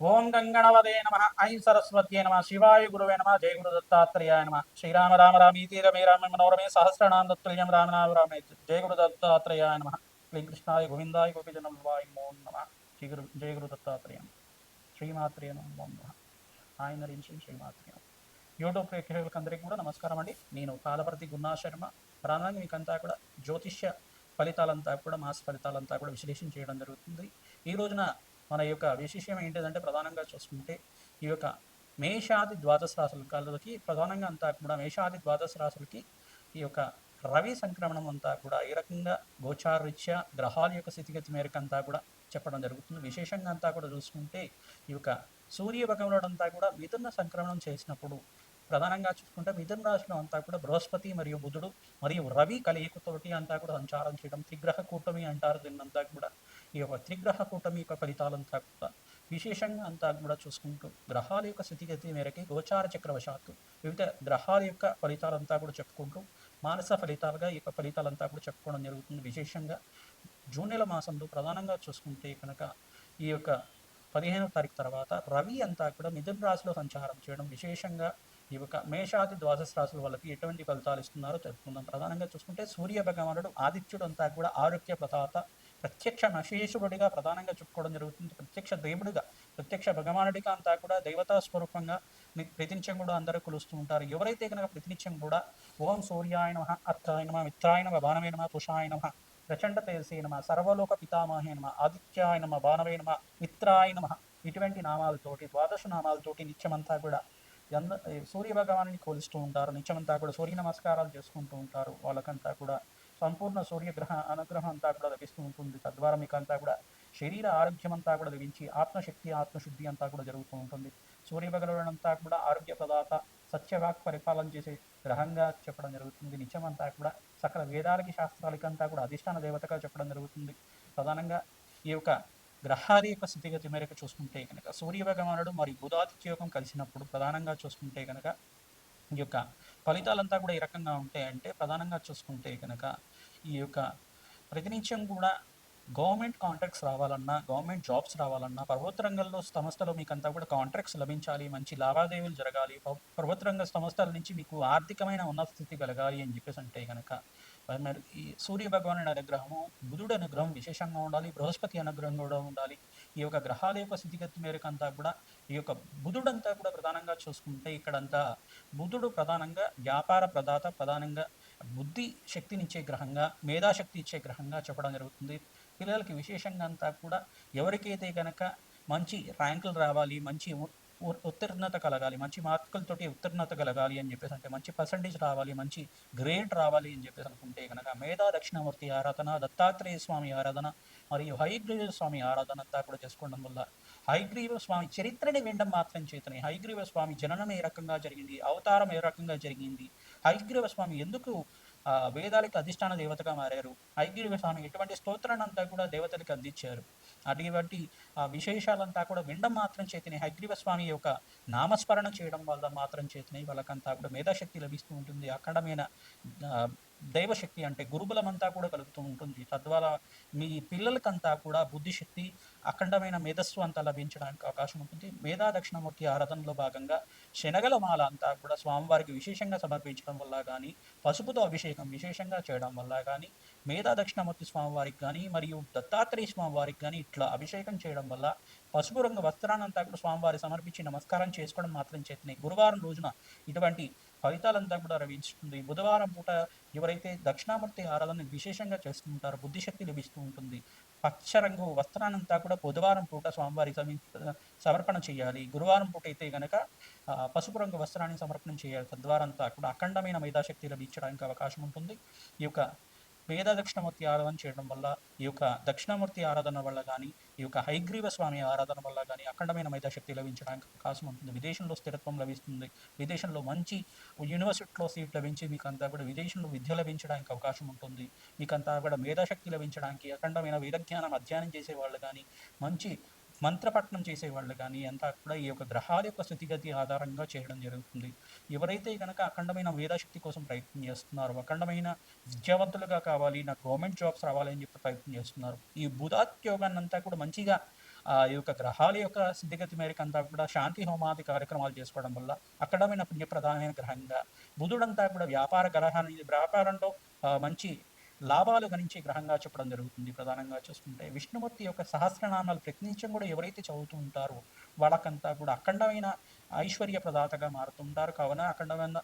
ఓం గంగణవదే నమ ఐం సరస్వత్యే నమ శివాయ గురువే నమ జయ గురు దత్తాత్రేయాయ నమ శ్రీరామ రామ రామీతి రమే రామ మనోరమే సహస్రనామ దత్తుల్యం రామనామ రామే జయ గురు దత్తాత్రేయాయ నమ శ్రీ కృష్ణాయ గోవిందాయ గోపిజనం వాయ మో నమ శ్రీ గురు జయ గురు దత్తాత్రేయ శ్రీమాత్రేయ నమో నమ ఆయన రించి శ్రీమాత్రేయం యూట్యూబ్ ప్రేక్షకులకు అందరికీ కూడా నమస్కారం అండి. నేను కాలపర్తి గున్నా శర్మ. మీకంతా కూడా జ్యోతిష్య ఫలితాలంతా కూడా మాస ఫలితాలంతా కూడా విశ్లేషణ చేయడం జరుగుతుంది. ఈ రోజున మన యొక్క విశేషం ఏంటిదంటే ప్రధానంగా చూసుకుంటే ఈ యొక్క మేషాది ద్వాదశ రాశులకి ప్రధానంగా అంతా కూడా మేషాది ద్వాదశ రాశులకి ఈ యొక్క రవి సంక్రమణం అంతా కూడా ఏ రకంగా గోచారరీత్యా గ్రహాల యొక్క స్థితిగతి మేరకు అంతా కూడా చెప్పడం జరుగుతుంది. విశేషంగా అంతా కూడా చూసుకుంటే ఈ యొక్క సూర్య అంతా కూడా మిథున సంక్రమణం చేసినప్పుడు ప్రధానంగా చూసుకుంటే మిథున రాశిలో అంతా కూడా బృహస్పతి మరియు బుధుడు మరియు రవి కలయికతోటి అంతా కూడా సంచారం చేయడం త్రిగ్రహ కూటమి అంటారు దీన్నంతా కూడా. ఈ యొక్క త్రిగ్రహ కూటమి యొక్క ఫలితాలంతా కూడా విశేషంగా అంతా కూడా చూసుకుంటూ గ్రహాల యొక్క స్థితిగతి మేరకి గోచార చక్రవశాత్తు వివిధ గ్రహాల యొక్క ఫలితాలంతా కూడా చెప్పుకుంటూ మానస ఫలితాలుగా ఈ యొక్క ఫలితాలంతా కూడా చెప్పుకోవడం జరుగుతుంది. విశేషంగా జూన్ నెల మాసంలో ప్రధానంగా చూసుకుంటే కనుక ఈ యొక్క పదిహేనవ తారీఖు తర్వాత రవి అంతా కూడా మిథున రాశిలో సంచారం చేయడం విశేషంగా ఈ యొక్క మేషాది ద్వాదశ రాశుల వాళ్ళకి ఎటువంటి ఫలితాలు ఇస్తున్నారో తెలుసుకుందాం. ప్రధానంగా చూసుకుంటే సూర్య భగవానుడు ఆదిత్యుడు అంతా కూడా ఆరోగ్య ప్రదాత ప్రత్యక్ష నశేషుడిగా ప్రధానంగా చెప్పుకోవడం జరుగుతుంది. ప్రత్యక్ష దేవుడిగా ప్రత్యక్ష భగవానుడిగా అంతా కూడా దేవతా స్వరూపంగా ని- ప్రతినిత్యం కూడా అందరూ కొలుస్తూ ఉంటారు. ఎవరైతే కనుక ప్రతినిత్యం కూడా ఓం సూర్యాయ నమ అర్థాయ నమ మిత్రాయ నమ బాణవే నమ తుషాయ నమ ప్రచండ తేజసే నమ సర్వలోక పితామహే నమ ఆదిత్యాయ నమ బాణవే నమ మిత్రాయ నమ ఇటువంటి నామాలతోటి ద్వాదశ నామాలతోటి నిత్యమంతా కూడా ఎంద సూర్య భగవాన్ని కొలుస్తూ ఉంటారు. నిత్యమంతా కూడా సూర్య నమస్కారాలు చేసుకుంటూ ఉంటారు. వాళ్ళకంతా కూడా సంపూర్ణ సూర్యగ్రహ అనుగ్రహం అంతా కూడా లభిస్తూ ఉంటుంది. తద్వారా మీకు అంతా కూడా శరీర ఆరోగ్యం అంతా కూడా లభించి ఆత్మశక్తి ఆత్మశుద్ధి అంతా కూడా జరుగుతూ ఉంటుంది. సూర్య కూడా ఆరోగ్య ప్రదాత సత్యవాక్ పరిపాలన చేసే గ్రహంగా చెప్పడం జరుగుతుంది. నిత్యమంతా కూడా సకల వేదాలకి శాస్త్రాలకి అంతా కూడా అధిష్టాన దేవతగా చెప్పడం జరుగుతుంది. ప్రధానంగా ఈ యొక్క గ్రహాల యొక్క స్థితిగతి మేరకు చూసుకుంటే కనుక సూర్య భగవానుడు మరియు బుధాదిత్య యోగం కలిసినప్పుడు ప్రధానంగా చూసుకుంటే కనుక ఈ యొక్క ఫలితాలంతా కూడా ఏ రకంగా ఉంటాయంటే ప్రధానంగా చూసుకుంటే కనుక ఈ యొక్క ప్రతినిత్యం కూడా గవర్నమెంట్ కాంట్రాక్ట్స్ రావాలన్నా గవర్నమెంట్ జాబ్స్ రావాలన్నా ప్రభుత్వ రంగంలో సంస్థలో మీకు అంతా కూడా కాంట్రాక్ట్స్ లభించాలి మంచి లావాదేవీలు జరగాలి ప్రభుత్వ రంగ సంస్థల నుంచి మీకు ఆర్థికమైన ఉన్నత స్థితి కలగాలి అని చెప్పేసి అంటే కనుక మరి ఈ సూర్య భగవానుడి అనుగ్రహము బుధుడు అనుగ్రహం విశేషంగా ఉండాలి బృహస్పతి అనుగ్రహం కూడా ఉండాలి. ఈ యొక్క గ్రహాల యొక్క స్థితిగతి మేరకు అంతా కూడా ఈ యొక్క బుధుడంతా కూడా ప్రధానంగా చూసుకుంటే ఇక్కడంతా బుధుడు ప్రధానంగా వ్యాపార ప్రదాత ప్రధానంగా బుద్ధి శక్తినిచ్చే గ్రహంగా మేధాశక్తి ఇచ్చే గ్రహంగా చెప్పడం జరుగుతుంది. పిల్లలకి విశేషంగా అంతా కూడా ఎవరికైతే కనుక మంచి ర్యాంకులు రావాలి మంచి ఉత్తీర్ణత కలగాలి మంచి మార్కులతోటి ఉత్తీర్ణత కలగాలి అని చెప్పేసి అంటే మంచి పర్సంటేజ్ రావాలి మంచి గ్రేడ్ రావాలి అని చెప్పేసి అనుకుంటే కనుక మేధా దక్షిణామూర్తి ఆరాధన దత్తాత్రేయ స్వామి ఆరాధన మరియు హైగ్రీవ స్వామి ఆరాధన అంతా కూడా చేసుకోవడం వల్ల హైగ్రీవ స్వామి చరిత్రని వినడం మాత్రం చేతనే. హైగ్రీవ స్వామి జననం ఏ రకంగా జరిగింది అవతారం ఏ రకంగా జరిగింది హైగ్రీవ స్వామి ఎందుకు ఆ, వేదాలకి అధిష్టాన దేవతగా మారారు హైగ్రీవ స్వామి ఎటువంటి స్తోత్రాన్ని అంతా కూడా దేవతలకు అందించారు అటువంటి ఆ విశేషాలంతా కూడా వినడం మాత్రం చేతనే హగ్రీవ స్వామి యొక్క నామస్మరణ చేయడం వల్ల మాత్రం చేతనే వాళ్ళకంతా కూడా మేధాశక్తి లభిస్తూ ఉంటుంది. అఖండమైన దైవశక్తి అంటే గురుబలం అంతా కూడా కలుగుతూ ఉంటుంది. తద్వారా మీ పిల్లలకంతా కూడా బుద్ధిశక్తి అఖండమైన మేధస్సు అంతా లభించడానికి అవకాశం ఉంటుంది. మేధా దక్షిణమూర్తి ఆరాధనలో భాగంగా శనగల మాల అంతా కూడా స్వామివారికి విశేషంగా సమర్పించడం వల్ల కానీ పసుపుతో అభిషేకం విశేషంగా చేయడం వల్ల కానీ మేధా దక్షిణమూర్తి స్వామివారికి కానీ మరియు దత్తాత్రేయ స్వామివారికి కానీ ఇట్లా అభిషేకం చేయడం వల్ల పసుపు రంగు వస్త్రాన్నంతా కూడా స్వామివారి సమర్పించి నమస్కారం చేసుకోవడం మాత్రం చేతనే. గురువారం రోజున ఇటువంటి ఫలితాలంతా కూడా లభించుతుంది బుధవారం పూట ఎవరైతే దక్షిణామూర్తి ఆరాధన విశేషంగా చేస్తుంటారో బుద్ధిశక్తి లభిస్తూ ఉంటుంది. పచ్చ రంగు వస్త్రానంతా కూడా బుధవారం పూట స్వామివారి సమర్పణ చేయాలి. గురువారం పూట అయితే గనక పసుపు రంగు వస్త్రాన్ని సమర్పణ చేయాలి. తద్వారంతా కూడా అఖండమైన మేధాశక్తి లభించడానికి అవకాశం ఉంటుంది. ఈ యొక్క వేద దక్షిణమూర్తి ఆరాధన చేయడం వల్ల ఈ యొక్క దక్షిణమూర్తి ఆరాధన వల్ల కానీ ఈ యొక్క హైగ్రీవ స్వామి ఆరాధన వల్ల కానీ అఖండమైన మేధాశక్తి లభించడానికి అవకాశం ఉంటుంది. విదేశంలో స్థిరత్వం లభిస్తుంది. విదేశంలో మంచి యూనివర్సిటీలో సీట్ లభించి మీకు అంతా కూడా విదేశంలో విద్య లభించడానికి అవకాశం ఉంటుంది. మీకు అంతా కూడా మేధాశక్తి లభించడానికి అఖండమైన వేదజ్ఞానం అధ్యయనం చేసే వాళ్ళు కానీ మంచి మంత్రపట్నం చేసేవాళ్ళు కానీ అంతా కూడా ఈ యొక్క గ్రహాల యొక్క స్థితిగతి ఆధారంగా చేయడం జరుగుతుంది. ఎవరైతే కనుక అఖండమైన వేదశక్తి కోసం ప్రయత్నం చేస్తున్నారో అఖండమైన విద్యావంతులుగా కావాలి నాకు గవర్నమెంట్ జాబ్స్ రావాలి అని చెప్పి ప్రయత్నం చేస్తున్నారు ఈ బుధాత్యోగాన్ని అంతా కూడా మంచిగా ఆ ఈ యొక్క గ్రహాల యొక్క స్థితిగతి మేరకు అంతా కూడా శాంతి హోమాది కార్యక్రమాలు చేసుకోవడం వల్ల అక్కడమైన పుణ్యప్రధానమైన గ్రహంగా బుధుడంతా కూడా వ్యాపార గ్రహాన్ని వ్యాపారంలో మంచి లాభాలు గణించే గ్రహంగా చెప్పడం జరుగుతుంది. ప్రధానంగా చూసుకుంటే విష్ణుమూర్తి యొక్క సహస్రనామాలు ప్రతినిత్యం కూడా ఎవరైతే చదువుతూ ఉంటారో వాళ్ళకంతా కూడా అఖండమైన ఐశ్వర్య ప్రదాతగా మారుతుంటారు కావున అఖండమైన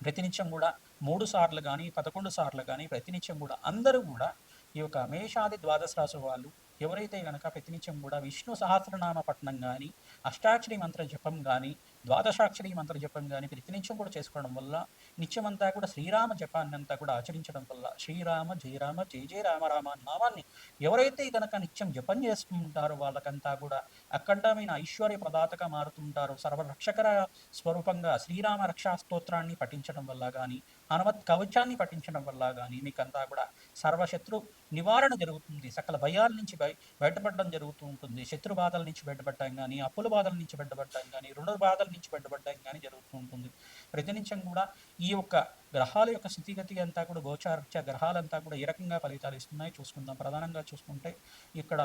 ప్రతినిత్యం కూడా మూడు సార్లు కానీ పదకొండు సార్లు కానీ ప్రతినిత్యం కూడా అందరూ కూడా ఈ యొక్క మేషాది ద్వాదశ రాశి వాళ్ళు ఎవరైతే కనుక ప్రతినిత్యం కూడా విష్ణు సహస్రనామ పఠనం కానీ అష్టాక్షరి మంత్ర జపం కానీ ద్వాదశాక్షరి మంత్ర జపం కానీ ప్రతినిత్యం కూడా చేసుకోవడం వల్ల నిత్యమంతా కూడా శ్రీరామ జపాన్ని అంతా కూడా ఆచరించడం వల్ల శ్రీరామ జయరామ జయ జయ రామ రామ నామాన్ని ఎవరైతే కనుక నిత్యం జపం చేసుకుంటారో వాళ్ళకంతా కూడా అఖండమైన ఐశ్వర్య ప్రదాతగా మారుతుంటారు సర్వరక్షకర స్వరూపంగా శ్రీరామ రక్షా స్తోత్రాన్ని పఠించడం వల్ల కానీ హనుమత్ కవచాన్ని పఠించడం వల్ల కానీ మీకంతా కూడా సర్వశత్రు నివారణ జరుగుతుంది. సకల భయాల నుంచి బయ బయటపడడం జరుగుతూ ఉంటుంది శత్రు బాధల నుంచి బయటపడటం కానీ అప్పుల బాధల నుంచి బయటపడటం కానీ రుణ బాధల నుంచి బయటపడటం కానీ జరుగుతూ ఉంటుంది ప్రతినిత్యం కూడా ఈ యొక్క గ్రహాల యొక్క స్థితిగతి అంతా కూడా గోచారత్య గ్రహాలంతా కూడా ఏ రకంగా ఫలితాలు ఇస్తున్నాయి చూసుకుందాం. ప్రధానంగా చూసుకుంటే ఇక్కడ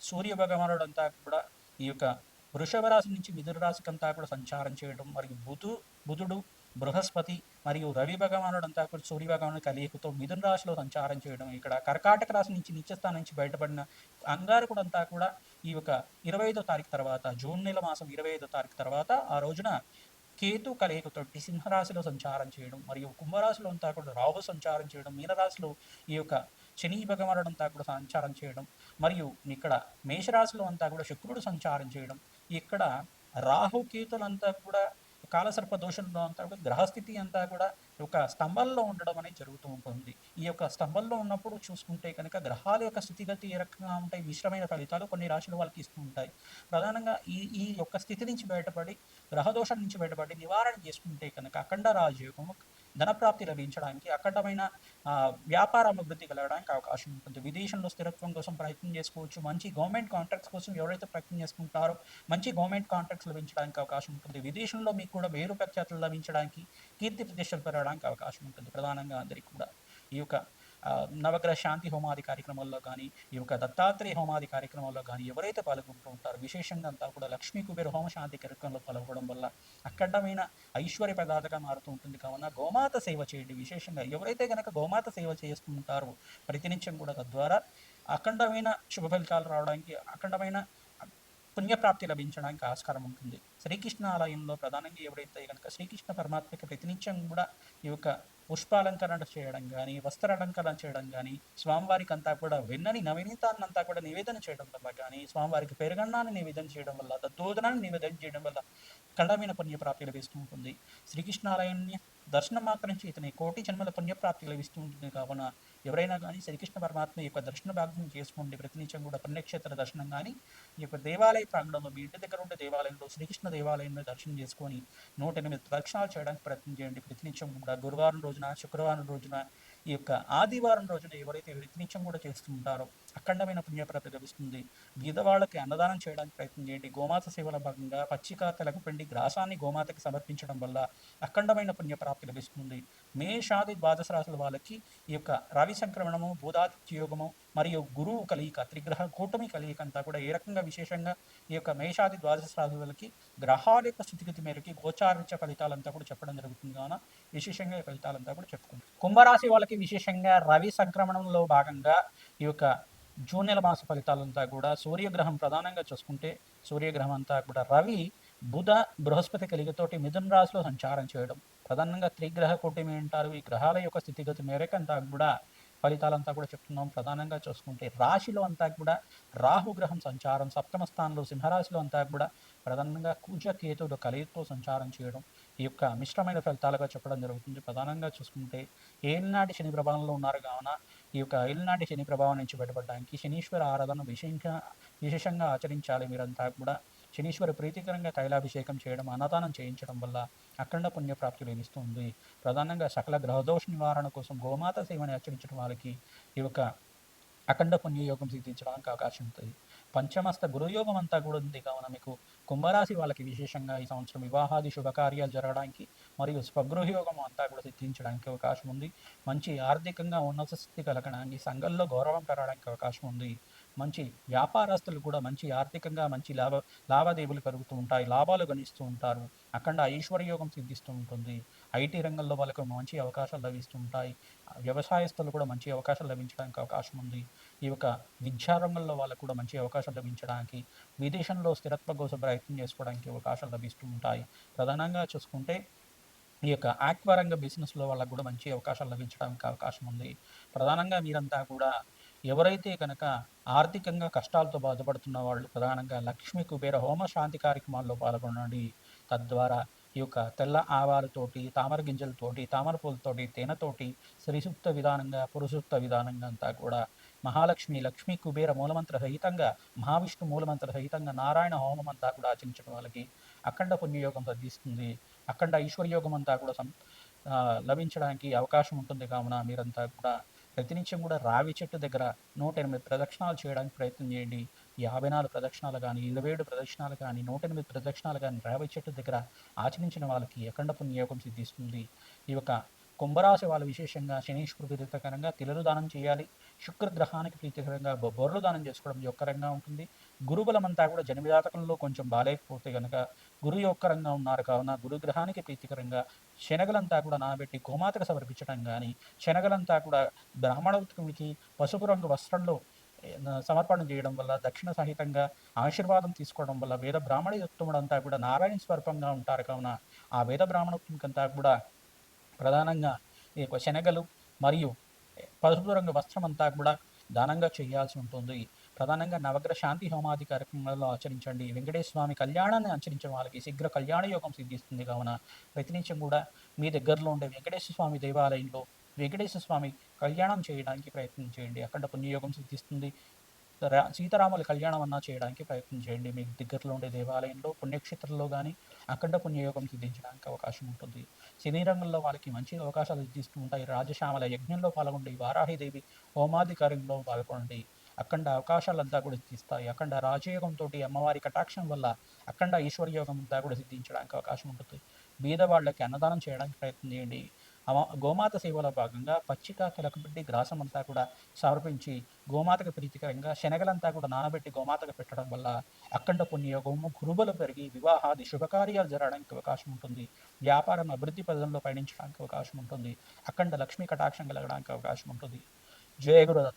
సూర్య భగవానుడు అంతా కూడా ఈ యొక్క వృషభ రాశి నుంచి మిథున రాశికి అంతా కూడా సంచారం చేయడం మరియు బుధు బుధుడు బృహస్పతి మరియు రవి భగవానుడు అంతా కూడా సూర్య భగవానుడు కలయికతో మిథున రాశిలో సంచారం చేయడం ఇక్కడ కర్కాటక రాశి నుంచి నిత్యస్థానం నుంచి బయటపడిన అంగారకుడు అంతా కూడా ఈ యొక్క ఇరవై ఐదో తారీఖు తర్వాత జూన్ నెల మాసం ఇరవై ఐదో తారీఖు తర్వాత ఆ రోజున కేతు కలయికతోటి సింహరాశిలో సంచారం చేయడం మరియు కుంభరాశిలో అంతా కూడా రాహు సంచారం చేయడం మీనరాశిలో ఈ యొక్క శని భగవానుడు అంతా కూడా సంచారం చేయడం మరియు ఇక్కడ మేషరాశిలో అంతా కూడా శుక్రుడు సంచారం చేయడం ఇక్కడ రాహు కేతులంతా కూడా కాలసర్ప దోషంలో అంతా కూడా గ్రహస్థితి అంతా కూడా ఒక స్తంభంలో ఉండడం అనేది జరుగుతూ ఉంటుంది. ఈ యొక్క స్తంభంలో ఉన్నప్పుడు చూసుకుంటే కనుక గ్రహాల యొక్క స్థితిగతి ఏ రకంగా ఉంటాయి? మిశ్రమైన ఫలితాలు కొన్ని రాశుల వాళ్ళకి ఇస్తూ ఉంటాయి. ప్రధానంగా ఈ ఈ యొక్క స్థితి నుంచి బయటపడి గ్రహదోషం నుంచి బయటపడి నివారణ చేసుకుంటే కనుక అఖండ రాజయోగం ధనప్రాప్తి లభించడానికి అఖండమైన వ్యాపార అభివృద్ధి కలగడానికి అవకాశం ఉంటుంది. విదేశంలో స్థిరత్వం కోసం ప్రయత్నం చేసుకోవచ్చు. మంచి గవర్నమెంట్ కాంట్రాక్ట్స్ కోసం ఎవరైతే ప్రయత్నం చేసుకుంటారో మంచి గవర్నమెంట్ కాంట్రాక్ట్స్ లభించడానికి అవకాశం ఉంటుంది. విదేశంలో మీకు కూడా వేరు ప్రఖ్యాతులు లభించడానికి కీర్తి ప్రతిష్టలు పెరగడానికి అవకాశం ఉంటుంది. ప్రధానంగా అందరికీ కూడా ఈ యొక్క నవగ్రహ శాంతి హోమాది కార్యక్రమాల్లో కానీ ఈ యొక్క దత్తాత్రేయ హోమాది కార్యక్రమాల్లో కానీ ఎవరైతే పాల్గొంటూ ఉంటారో విశేషంగా అంతా కూడా లక్ష్మీ కుబేర హోమ శాంతి కార్యక్రమంలో పాల్గొనడం వల్ల అఖండమైన ఐశ్వర్య ప్రదాతగా మారుతూ ఉంటుంది. కావున గోమాత సేవ చేయండి. విశేషంగా ఎవరైతే కనుక గోమాత సేవ చేస్తూ ఉంటారో ప్రతినిత్యం కూడా తద్వారా అఖండమైన శుభ ఫలితాలు రావడానికి అఖండమైన పుణ్యప్రాప్తి లభించడానికి ఆస్కారం ఉంటుంది. శ్రీకృష్ణ ఆలయంలో ప్రధానంగా ఎవరైతే కనుక శ్రీకృష్ణ పరమాత్మకి ప్రతినిత్యం కూడా ఈ యొక్క పుష్పాలంకరణ చేయడం కానీ వస్త్రాలంకరణ చేయడం కానీ స్వామివారికి అంతా కూడా వెన్నని నవనీతాన్ని అంతా కూడా నివేదన చేయడం వల్ల కానీ స్వామివారికి పెరుగన్నాన్ని నివేదన చేయడం వల్ల దద్దోదనాన్ని నివేదన చేయడం వల్ల కడమైన పుణ్యప్రాప్తి లభిస్తూ ఉంటుంది. శ్రీకృష్ణాలయాన్ని దర్శనం మాత్రం చేతనే కోటి జన్మల పుణ్యప్రాప్తి లభిస్తూ ఉంటుంది కావున ఎవరైనా కానీ శ్రీకృష్ణ పరమాత్మ యొక్క దర్శన భాగ్యం చేసుకోండి. ప్రతినిత్యం కూడా పుణ్యక్షేత్ర దర్శనం కానీ ఈ యొక్క దేవాలయ ప్రాంగణంలో మీ ఇంటి దగ్గర ఉండే దేవాలయంలో శ్రీకృష్ణ దేవాలయంలో దర్శనం చేసుకొని నూట ఎనిమిది ప్రదక్షిణాలు చేయడానికి ప్రయత్నం చేయండి. ప్రతినిత్యం కూడా గురువారం రోజున శుక్రవారం రోజున ఈ యొక్క ఆదివారం రోజున ఎవరైతే ప్రతినిత్యం కూడా చేస్తుంటారో అఖండమైన పుణ్యప్రాప్తి లభిస్తుంది. బీదవాళ్ళకి అన్నదానం చేయడానికి ప్రయత్నం చేయండి. గోమాత సేవల భాగంగా పచ్చిక తెలగపిండి గ్రాసాన్ని గోమాతకి సమర్పించడం వల్ల అఖండమైన పుణ్యప్రాప్తి లభిస్తుంది. మేషాది ద్వాదశ రాశుల వాళ్ళకి ఈ యొక్క రవి సంక్రమణము బోధాత్యోగము మరియు గురువు కలియిక త్రిగ్రహ కూటమి కలియిక అంతా కూడా ఏ రకంగా విశేషంగా ఈ యొక్క మేషాది ద్వాదశ రాశుల వాళ్ళకి గ్రహాల యొక్క స్థితిగతి మేరకి గోచారించే ఫలితాలంతా కూడా చెప్పడం జరుగుతుంది. కావున విశేషంగా ఈ ఫలితాలంతా కూడా చెప్పుకుంటాం కుంభరాశి వాళ్ళకి విశేషంగా రవి సంక్రమణంలో భాగంగా ఈ యొక్క జూన్ నెల మాస ఫలితాలంతా కూడా సూర్యగ్రహం ప్రధానంగా చూసుకుంటే సూర్యగ్రహం అంతా కూడా రవి బుధ బృహస్పతి కలిగితోటి మిథున రాశిలో సంచారం చేయడం. ప్రధానంగా త్రిగ్రహ కూటమి అంటారు. ఈ గ్రహాల యొక్క స్థితిగతి మేరకు అంతా కూడా ఫలితాలంతా కూడా చెప్తున్నాం. ప్రధానంగా చూసుకుంటే రాశిలో అంతా కూడా రాహు గ్రహం సంచారం సప్తమ స్థానంలో సింహరాశిలో అంతా కూడా ప్రధానంగా కుజ కేతువులు సంచారం చేయడం ఈ యొక్క మిశ్రమైన ఫలితాలుగా చెప్పడం జరుగుతుంది. ప్రధానంగా చూసుకుంటే ఏలినాటి శని ప్రభావంలో ఉన్నారు కావున ఈ యొక్క ఏలినాటి శని ప్రభావం నుంచి బయటపడడానికి శనీశ్వర ఆరాధన విశేషంగా విశేషంగా ఆచరించాలి. మీరంతా కూడా శనీశ్వర ప్రీతికరంగా తైలాభిషేకం చేయడం అన్నదానం చేయించడం వల్ల అఖండ పుణ్యప్రాప్తి లభిస్తుంది. ప్రధానంగా సకల గ్రహదోష నివారణ కోసం గోమాత సేవని ఆచరించడం వాళ్ళకి ఈ యొక్క అఖండ పుణ్యయోగం సిద్ధించడానికి అవకాశం ఉంటుంది. పంచమస్త గురుయోగం అంతా కూడా ఉంది. కావున మీకు కుంభరాశి వాళ్ళకి విశేషంగా ఈ సంవత్సరం వివాహాది శుభకార్యాలు జరగడానికి మరియు స్వగృహయోగం అంతా కూడా సిద్ధించడానికి అవకాశం ఉంది. మంచి ఆర్థికంగా ఉన్నత స్థితి కలగడానికి సంఘంలో గౌరవం పెరగడానికి అవకాశం ఉంది. మంచి వ్యాపారస్తులు కూడా మంచి ఆర్థికంగా మంచి లాభ లావాదేవీలు కలుగుతూ ఉంటాయి లాభాలు గణిస్తూ ఉంటారు. అఖండ ఐశ్వర్యోగం సిద్ధిస్తూ ఉంటుంది. ఐటీ రంగంలో వాళ్ళకు మంచి అవకాశాలు లభిస్తూ ఉంటాయి. వ్యవసాయస్తులు కూడా మంచి అవకాశాలు లభించడానికి అవకాశం ఉంది. ఈ యొక్క విద్యారంగంలో వాళ్ళకు కూడా మంచి అవకాశాలు లభించడానికి విదేశంలో స్థిరత్వ కోసం ప్రయత్నం చేసుకోవడానికి అవకాశాలు లభిస్తూ ఉంటాయి. ప్రధానంగా చూసుకుంటే ఈ యొక్క ఆక్వారంగ బిజినెస్లో వాళ్ళకు కూడా మంచి అవకాశాలు లభించడానికి అవకాశం ఉంది. ప్రధానంగా మీరంతా కూడా ఎవరైతే కనుక ఆర్థికంగా కష్టాలతో బాధపడుతున్న వాళ్ళు ప్రధానంగా లక్ష్మీ కుబేర హోమ శాంతి కార్యక్రమాల్లో పాల్గొనండి. తద్వారా ఈ యొక్క తెల్ల ఆవాలతోటి తామర గింజలతోటి తామర పూలతోటి తేనెతోటి శ్రీసూక్త విధానంగా పురుషూక్త విధానంగా అంతా కూడా మహాలక్ష్మి లక్ష్మీ కుబేర మూలమంత్ర సహితంగా మహావిష్ణు మూలమంత్ర సహితంగా నారాయణ హోమం అంతా కూడా ఆచరించడం వాళ్ళకి అఖండ పుణ్యయోగం తగ్గిస్తుంది. అఖండ ఐశ్వర్యోగం అంతా కూడా సం లభించడానికి అవకాశం ఉంటుంది. కావున మీరంతా కూడా ప్రతినిత్యం కూడా రావి చెట్టు దగ్గర నూట ఎనిమిది ప్రదక్షిణాలు చేయడానికి ప్రయత్నం చేయండి. యాభై నాలుగు ప్రదక్షిణాలు కానీ ఇరవై ఏడు ప్రదక్షిణాలు కానీ నూట ఎనిమిది ప్రదక్షిణాలు కానీ రావి చెట్టు దగ్గర ఆచరించిన వాళ్ళకి అఖండ పుణ్యయోగం సిద్ధిస్తుంది. ఈ యొక్క కుంభరాశి వాళ్ళు విశేషంగా శనీశ్వరు ప్రీతికరంగా తిలలు దానం చేయాలి. శుక్రగ్రహానికి ప్రీతికరంగా బొ- బొర్రలు దానం చేసుకోవడం యొక్కరంగా ఉంటుంది. గురుబలం అంతా కూడా జన్మజాతకంలో కొంచెం బాలేకపోతే కనుక గురు యొక్కరంగా ఉన్నారు. కావున గురుగ్రహానికి ప్రీతికరంగా శనగలంతా కూడా నానబెట్టి గోమాతకు సమర్పించడం కానీ శనగలంతా కూడా బ్రాహ్మణుడికి పసుపు రంగు వస్త్రంలో సమర్పణం సమర్పణ చేయడం వల్ల దక్షిణ సహితంగా ఆశీర్వాదం తీసుకోవడం వల్ల వేద బ్రాహ్మణ యుక్తముడంతా కూడా నారాయణ స్వరూపంగా ఉంటారు. కావున ఆ వేద బ్రాహ్మణుకంతా కూడా ప్రధానంగా ఈ యొక్క శనగలు మరియు పసుపు రంగు వస్త్రం అంతా కూడా దానంగా చేయాల్సి ఉంటుంది. ప్రధానంగా నవగ్రహ శాంతి హోమాది కార్యక్రమంలో ఆచరించండి. వెంకటేశ్వర స్వామి కళ్యాణాన్ని ఆచరించే వాళ్ళకి శీఘ్ర కళ్యాణ యోగం సిద్ధిస్తుంది. కావున ప్రతినిత్యం కూడా మీ దగ్గరలో ఉండే వెంకటేశ్వర స్వామి దేవాలయంలో వెంకటేశ్వర స్వామి కళ్యాణం చేయడానికి ప్రయత్నం చేయండి. అక్కడ పుణ్యయోగం సిద్ధిస్తుంది. సీతారాముల కళ్యాణం అన్నా చేయడానికి ప్రయత్నం చేయండి. మీకు దగ్గరలో ఉండే దేవాలయంలో పుణ్యక్షేత్రంలో కానీ అఖండ పుణ్యయోగం సిద్ధించడానికి అవకాశం ఉంటుంది. సినీ రంగంలో వాళ్ళకి మంచి అవకాశాలు సిద్ధిస్తూ ఉంటాయి. రాజశ్యామల యజ్ఞంలో పాల్గొండి. వారాహిదేవి హోమాది కార్యంలో పాల్గొనండి. అఖండ అవకాశాలంతా కూడా సిద్ధిస్తాయి. అఖండ రాజయోగంతో అమ్మవారి కటాక్షం వల్ల అఖండ ఈశ్వర్యోగం అంతా కూడా సిద్ధించడానికి అవకాశం ఉంటుంది. బీద వాళ్ళకి అన్నదానం చేయడానికి ప్రయత్నం చేయండి. అమ గోమాత సేవలో భాగంగా పచ్చిక కిలకబెట్టి గ్రాసం అంతా కూడా సమర్పించి గోమాతకు ప్రీతికరంగా శనగలంతా కూడా నానబెట్టి గోమాతకు పెట్టడం వల్ల అఖండ పుణ్యయోగము గురుబలు పెరిగి వివాహాది శుభకార్యాలు జరగడానికి అవకాశం ఉంటుంది. వ్యాపారం అభివృద్ధి పదంలో పయనించడానికి అవకాశం ఉంటుంది. అఖండ లక్ష్మీ కటాక్షం కలగడానికి అవకాశం ఉంటుంది. జయ గురుదత్త